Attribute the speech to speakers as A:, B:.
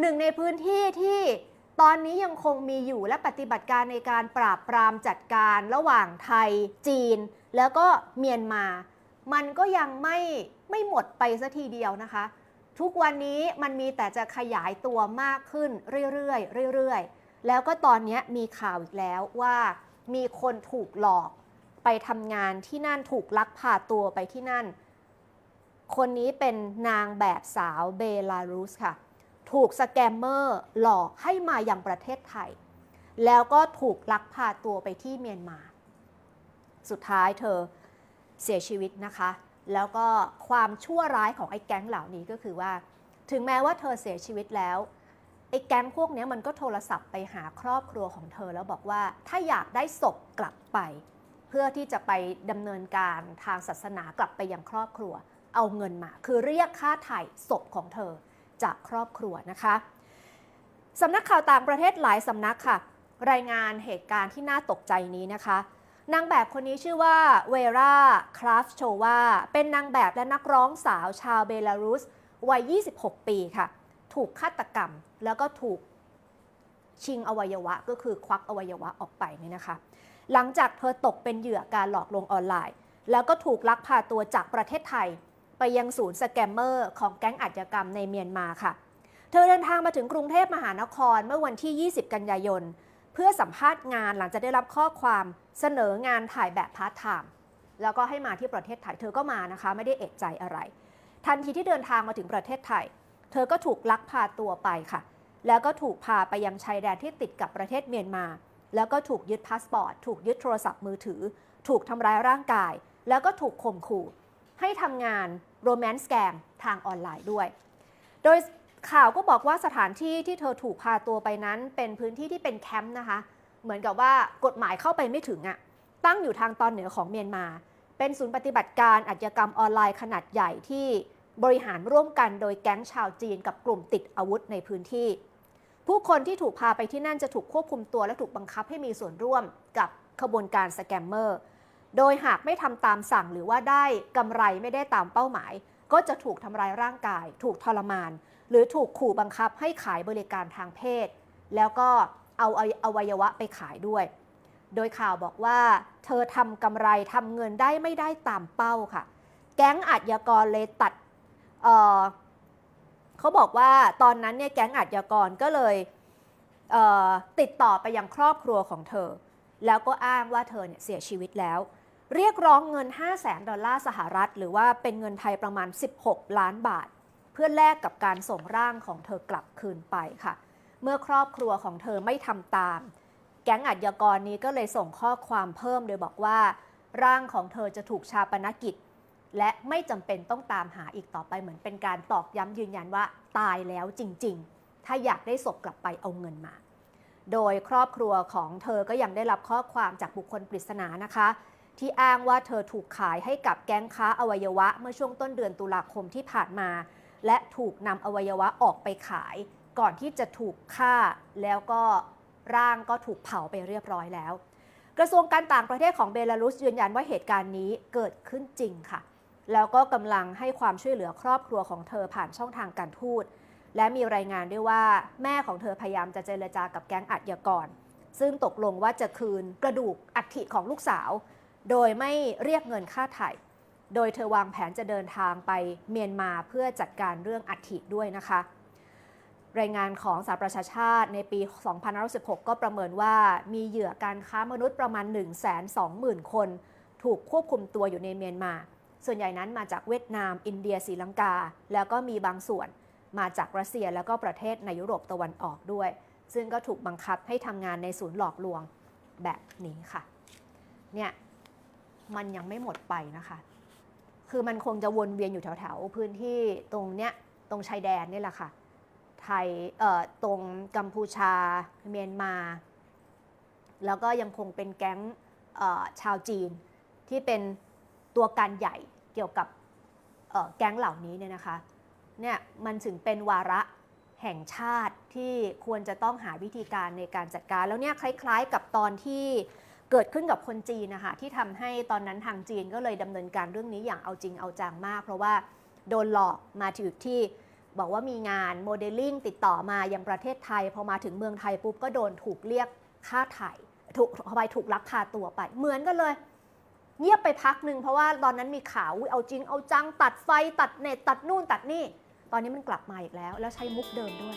A: หนึ่งในพื้นที่ที่ตอนนี้ยังคงมีอยู่และปฏิบัติการในการปราบปรามจัดการระหว่างไทย จีน แล้วก็เมียนมา มันก็ยังไม่ไม่หมดไปสัทีเดียวนะคะ ทุกวันนี้มันมีแต่จะขยายตัวมากขึ้นเรื่อยๆเรื่อยๆ แล้วก็ตอนนี้มีข่าวอีกแล้วว่ามีคนถูกหลอกไปทำงานที่นั่นถูกลักพาตัวไปที่นั่น คนนี้เป็นนางแบบสาวเบลารุสค่ะ ถูกสแกมเมอร์หลอกให้มาอยังประเทศไทย แล้วก็ถูกลักพาตัวไปที่เมียนมา สุดท้ายเธอเสียชีวิตนะคะ แล้วก็ความชั่วร้ายของไอ้แก๊งเหล่านี้ก็คือว่า ถึงแม้ว่าเธอเสียชีวิตแล้วไอ้แก๊งพวกนี้มันก็โทรศัพท์ไปหาครอบครัวของเธอแล้วบอกว่าถ้าอยากได้ศพกลับไป เพื่อที่จะไปดำเนินการทางศาสนากลับไปยังครอบครัว เอาเงินมา คือเรียกค่าไถ่ศพของเธอ จากครอบครัวนะคะสำนักข่าวต่างประเทศหลายสำนักค่ะ รายงานเหตุการณ์ที่น่าตกใจนี้นะคะ นางแบบคนนี้ชื่อว่าเวราคราฟโชวาเป็นนางแบบและนักร้องสาวชาวเบลารุสวัย 26 ปีค่ะ ถูกฆาตกรรมแล้วก็ถูกชิงอวัยวะก็คือควักอวัยวะออกไปเนี่ยนะคะ หลังจากเธอตกเป็นเหยื่อการหลอกลวงออนไลน์ แล้วก็ถูกลักพาตัวจากประเทศไทย ไปยังศูนย์สแกมเมอร์ของแก๊งอาชญากรรมในเมียนมาค่ะ เธอเดินทางมาถึงกรุงเทพมหานครเมื่อวันที่ 20 กันยายน เพื่อสัมภาษณ์งานหลังจากได้รับข้อความเสนองานถ่ายแบบพาร์ทไทม์แล้วก็ให้มาที่ประเทศไทย เธอก็มานะคะ ไม่ได้เอกใจอะไร ทันทีที่เดินทางมาถึงประเทศไทย เธอก็ถูกลักพาตัวไปค่ะ แล้วก็ถูกพาไปยังชายแดนที่ติดกับประเทศเมียนมา แล้วก็ถูกยึดพาสปอร์ต ถูกยึดโทรศัพท์มือถือ ถูกทำร้ายร่างกาย แล้วก็ถูกข่มขู่ ให้ทำงานโรแมนต์แกมทางออนไลน์ด้วย โดยข่าวก็บอกว่าสถานที่ที่เธอถูกพาตัวไปนั้น เป็นพื้นที่ที่เป็นแคมป์นะคะ เหมือนกับว่ากฎหมายเข้าไปไม่ถึงอะตั้งอยู่ทางตอนเหนือของเมียนมา เป็นศูนย์ปฏิบัติการอาชญากรรมออนไลน์ขนาดใหญ่ที่บริหารร่วมกันโดยแก๊งชาวจีนกับกลุ่มติดอาวุธในพื้นที่ ผู้คนที่ถูกพาไปที่นั่นจะถูกควบคุมตัวและถูกบังคับให้มีส่วนร่วมกับขบวนการสแกมเมอร์ โดยหากไม่ทำตามสั่งหรือว่าได้กำไรไม่ได้ตามเป้าหมาย ก็จะถูกทำร้ายร่างกาย ถูกทรมาน หรือถูกขู่บังคับให้ขายบริการทางเพศ แล้วก็เอาอวัยวะไปขายด้วย โดยข่าวบอกว่า เธอทำกำไรทำเงินได้ไม่ได้ตามเป้าค่ะ แก๊งอาชญากรเลยตัดเเขาบอกว่าตอนนั้นเนี่ยแก๊งอาชญากรก็เลยเติดต่อไปยังครอบครัวของเธอ แล้วก็อ้างว่าเธอเนี่ยเสียชีวิตแล้ว เรียกร้องเงิน 5 0 0แสนดอลลาร์สหรัฐ หรือว่าเป็นเงินไทยประมาณ 16 ล้านบาท เพื่อแลกกับการส่งร่างของเธอกลับคืนไปค่ะ เมื่อครอบครัวของเธอไม่ทำตาม แก๊งอาชญากรนี้ก็เลยส่งข้อความเพิ่มโดยบอกว่า ร่างของเธอจะถูกชาปนกิจ และไม่จำเป็นต้องตามหาอีกต่อไปเหมือนเป็นการตอกย้ำยืนยันว่าตายแล้วจริง ๆ ถ้าอยากได้ศพกลับไปเอาเงินมา โดยครอบครัวของเธอก็ยังได้รับข้อความจากบุคคลปริศนานะคะ ที่อ้างว่าเธอถูกขายให้กับแก๊งค้าอวัยวะ เมื่อช่วงต้นเดือนตุลาคมที่ผ่านมา และถูกนำอวัยวะออกไปขาย ก่อนที่จะถูกฆ่าแล้วก็ร่างก็ถูกเผาไปเรียบร้อยแล้ว กระทรวงการต่างประเทศของเบลารุสยืนยันว่าเหตุการณ์นี้เกิดขึ้นจริงค่ะ แล้วก็กำลังให้ความช่วยเหลือครอบครัวของเธอผ่านช่องทางการทูตและมีรายงานด้วยว่าแม่ของเธอพยายามจะเจรจากับแก๊งอัจญากรซึ่งตกลงว่าจะคืนกระดูกอัฐิของลูกสาว โดยไม่เรียกเงินค่าไถ่โดยเธอวางแผนจะเดินทางไปเมียนมาเพื่อจัดการเรื่องอัฐิด้วยนะคะ รายงานของสหประชาชาติในปี2516 ก็ประเมินว่ามีเหยื่อการค้ามนุษย์ประมาณ 120,000 คน ถูกควบคุมตัวอยู่ในเมียนมา ส่วนใหญ่นั้นมาจากเวียดนาม อินเดียศรีลังกา แล้วก็มีบางส่วนมาจากรัสเซียแล้วก็ประเทศในยุโรปตะวันออกด้วย ซึ่งก็ถูกบังคับให้ทำงานในศูนย์หลอกลวงแบบนี้ค่ะ เนี่ย มันยังไม่หมดไปนะคะ คือมันคงจะวนเวียนอยู่แถวๆ พื้นที่ตรงเนี้ยตรงชายแดนนี่แหละค่ะ ไทยเอ่อตรงกัมพูชาเมียนมา แล้วก็ยังคงเป็นแก๊งเอ่อชาวจีนที่เป็นตัวการใหญ่เกี่ยวกับเอ่อแก๊งเหล่านี้เนี่ยนะคะเนี่ยมันถึงเป็นวาระแห่งชาติที่ควรจะต้องหาวิธีการในการจัดการ แล้วเนี่ยคล้าย ๆ กับตอนที่ เกิดขึ้นกับคนจีนนะคะที่ทำให้ตอนนั้นทางจีนก็เลยดำเนินการเรื่องนี้อย่างเอาจริงเอาจังมาก เพราะว่าโดนหลอกมาถึงที่บอกว่ามีงานโมเดลลิ่งติดต่อมาอยังประเทศไทย พอมาถึงเมืองไทยปุ๊บก็โดนถูกเรียกค่าถ่ถูกเอาไปถูกลักพาตัวไป เหมือนกันเลย เงียบไปพักหนึ่งเพราะว่าตอนนั้นมีข่าวเอาจริงเอาจังตัดไฟตัดเน็ตตัดนู่นตัดนี่ ตอนนี้มันกลับมาอีกแล้ว แล้วใช้มุกเดิมด้วย